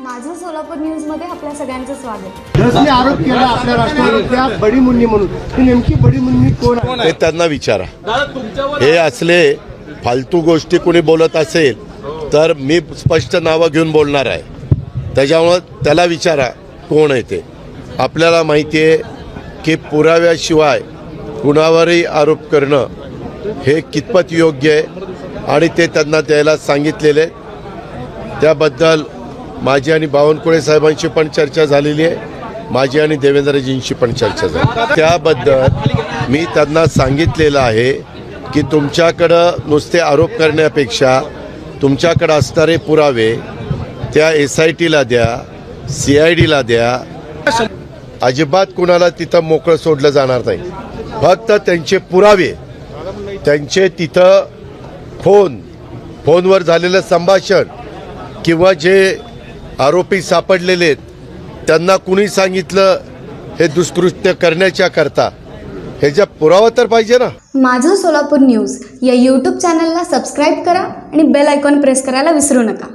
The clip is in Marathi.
माझं सोलापूर न्यूजमध्ये आपल्या सगळ्यांचं स्वागत. जसने आरोप केला आपल्या बडी मुन्नी म्हणून. नेमकी बडी मुन्नी कोण आहे? ते त्यांना विचारा. हे असले फालतू गोष्टी कोणी बोलत असेल तर मी स्पष्ट नावं घेऊन बोलणार आहे. त्याच्यामुळं त्याला विचारा कोण आहे ते? आपल्याला माहिती आहे की पुराव्याशिवाय कुणावरही आरोप करणं हे कितपत योग्य आहे आणि ते त्यांना द्यायला सांगितलेले त्याबद्दल माझी आणि बावनकुळे साहेबांशी पण चर्चा झालेली आहे. माझी आणि देवेंद्रजींशी पण चर्चा झाली. त्याबद्दल मी त्यांना सांगितलेलं आहे की तुमच्याकडं नुसते आरोप करण्यापेक्षा तुमच्याकडं असणारे पुरावे त्या एस आय टीला द्या सी आय डीला द्या. अजिबात कुणाला तिथं मोकळं सोडलं जाणार नाही. फक्त त्यांचे पुरावे त्यांचे तिथं फोन फोनवर झालेलं संभाषण किंवा जे आरोपी सापडलेले आहेत. त्यांना कुणी सांगितलं हे दुष्कृत्य करण्याच्या करता? ह्याच्या पुरावा तर पाहिजे ना. माझं सोलापूर न्यूज या यूट्यूब चॅनलला सबस्क्राईब करा आणि बेल आयकॉन प्रेस करायला विसरू नका.